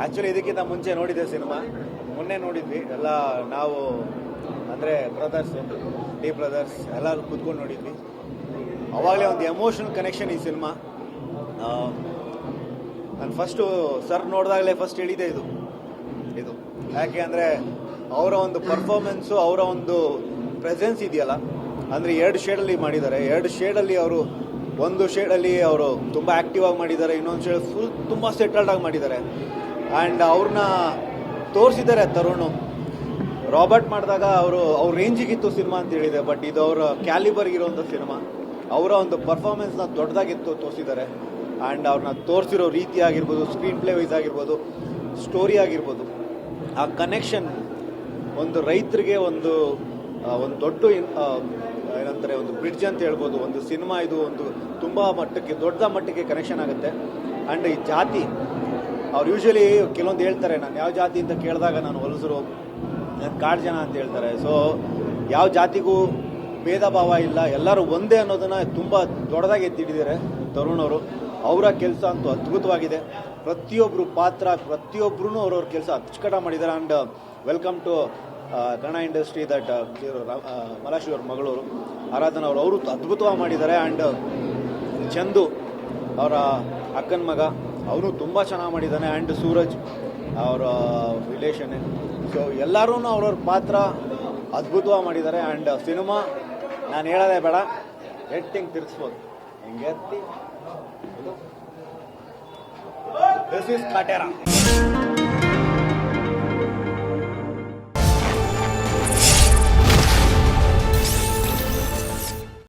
Actually ಇದಕ್ಕಿಂತ ಮುಂಚೆ ನೋಡಿದ್ದೆ ಸಿನಿಮಾ. ಮೊನ್ನೆ ನೋಡಿದ್ವಿ. ಎಲ್ಲ ನಾವು, ಅಂದರೆ ಬ್ರದರ್ಸ್ ಡಿ ಬ್ರದರ್ಸ್ ಎಲ್ಲರೂ ಕೂತ್ಕೊಂಡು ನೋಡಿದ್ವಿ. ಅವಾಗಲೇ ಒಂದು ಎಮೋಷನಲ್ ಕನೆಕ್ಷನ್ ಈ ಸಿನಿಮಾ. ನಾನು ಫಸ್ಟು ಸರ್ ನೋಡಿದಾಗಲೇ ಫಸ್ಟ್ ಹೇಳಿದೆ ಇದು. ಇದು. ಯಾಕೆ ಅಂದರೆ ಅವರ ಒಂದು ಪರ್ಫಾರ್ಮೆನ್ಸು ಅವರ ಒಂದು ಪ್ರೆಸೆನ್ಸ್ ಇದೆಯಲ್ಲ. ಅಂದರೆ ಎರಡು ಶೇಡಲ್ಲಿ ಮಾಡಿದ್ದಾರೆ. ಎರಡು ಶೇಡಲ್ಲಿ ಅವರು, ಒಂದು ಶೇಡಲ್ಲಿ ಅವರು ತುಂಬ ಆ್ಯಕ್ಟಿವ್ ಆಗಿ ಮಾಡಿದ್ದಾರೆ. ಇನ್ನೊಂದು ಶೇಡ್ ಫುಲ್ ತುಂಬ ಸೆಟಲ್ಡ್ ಆಗಿ ಮಾಡಿದ್ದಾರೆ. ಆ್ಯಂಡ್ ಅವ್ರನ್ನ ತೋರಿಸಿದ್ದಾರೆ ತರುಣ್. ರಾಬರ್ಟ್ ಮಾಡಿದಾಗ ಅವರು, ಅವ್ರ ರೇಂಜಿಗಿತ್ತು ಸಿನಿಮಾ ಅಂತ ಹೇಳಿದೆ ಬಟ್ ಇದು ಅವರ ಕ್ಯಾಲಿಬರ್ಗೆ ಇರುವಂಥ ಸಿನಿಮಾ. ಅವರ ಒಂದು ಪರ್ಫಾರ್ಮೆನ್ಸ್ನ ದೊಡ್ಡದಾಗಿತ್ತು ತೋರಿಸಿದ್ದಾರೆ. ಆ್ಯಂಡ್ ಅವ್ರನ್ನ ತೋರಿಸಿರೋ ರೀತಿ ಆಗಿರ್ಬೋದು ಸ್ಕ್ರೀನ್ ಪ್ಲೇ ವೈಸ್ ಆಗಿರ್ಬೋದು ಸ್ಟೋರಿ ಆಗಿರ್ಬೋದು, ಆ ಕನೆಕ್ಷನ್ ಒಂದು ರೈತರಿಗೆ ಒಂದು ಒಂದು ದೊಡ್ಡ ಏನಂತಾರೆ, ಒಂದು ಬ್ರಿಡ್ಜ್ ಅಂತ ಹೇಳ್ಬೋದು. ಒಂದು ಸಿನಿಮಾ ಇದು ಒಂದು ತುಂಬ ಮಟ್ಟಕ್ಕೆ ದೊಡ್ಡ ಮಟ್ಟಕ್ಕೆ ಕನೆಕ್ಷನ್ ಆಗುತ್ತೆ. ಆ್ಯಂಡ್ ಈ ಜಾತಿ ಅವ್ರು ಯೂಶ್ವಲಿ ಕೆಲವೊಂದು ಹೇಳ್ತಾರೆ, ನಾನು ಯಾವ ಜಾತಿ ಅಂತ ಕೇಳಿದಾಗ ನಾನು ಹೊಲಸರು, ನಾನು ಕಾಡು ಜನ ಅಂತ ಹೇಳ್ತಾರೆ. ಸೊ ಯಾವ ಜಾತಿಗೂ ಭೇದ ಭಾವ ಇಲ್ಲ, ಎಲ್ಲರೂ ಒಂದೇ ಅನ್ನೋದನ್ನ ತುಂಬ ದೊಡ್ಡದಾಗಿ ಎತ್ತಿಡಿದ್ದಾರೆ ತರುಣ್ ಅವರು ಅವರ ಕೆಲಸ ಅಂತೂ ಅದ್ಭುತವಾಗಿದೆ. ಪ್ರತಿಯೊಬ್ಬರು ಪಾತ್ರ ಪ್ರತಿಯೊಬ್ಬರೂ ಅವ್ರವ್ರ ಕೆಲಸ ಅಚ್ಚುಕಟ ಮಾಡಿದ್ದಾರೆ. And welcome to Kannada industry that ಮಲಾಶಿ ಅವ್ರ ಮಗಳವರು ಆರಾಧನಾ ಅವರು ಅವರು ಅದ್ಭುತವಾಗಿ ಮಾಡಿದ್ದಾರೆ. ಆ್ಯಂಡ್ ಚಂದು ಅವರ ಅಕ್ಕನ ಮಗ ಅವನು ತುಂಬ ಚೆನ್ನಾಗಿ ಮಾಡಿದ್ದಾನೆ. ಆ್ಯಂಡ್ ಸೂರಜ್ ಅವರ ರಿಲೇಷನ್ ಸೊ ಎಲ್ಲರೂ ಅವ್ರವ್ರ ಪಾತ್ರ ಅದ್ಭುತವಾಗಿ ಮಾಡಿದ್ದಾರೆ. ಆ್ಯಂಡ್ ಸಿನಿಮಾ ನಾನು ಹೇಳೋದೇ ಬೇಡ. ಹೆಟ್ಟಿಂಗ್ ತಿರ್ಸ್ಬೋದು ಹಿಂಗೆ ದಿಸ್ ಇಸ್ ಕಾಟೇರ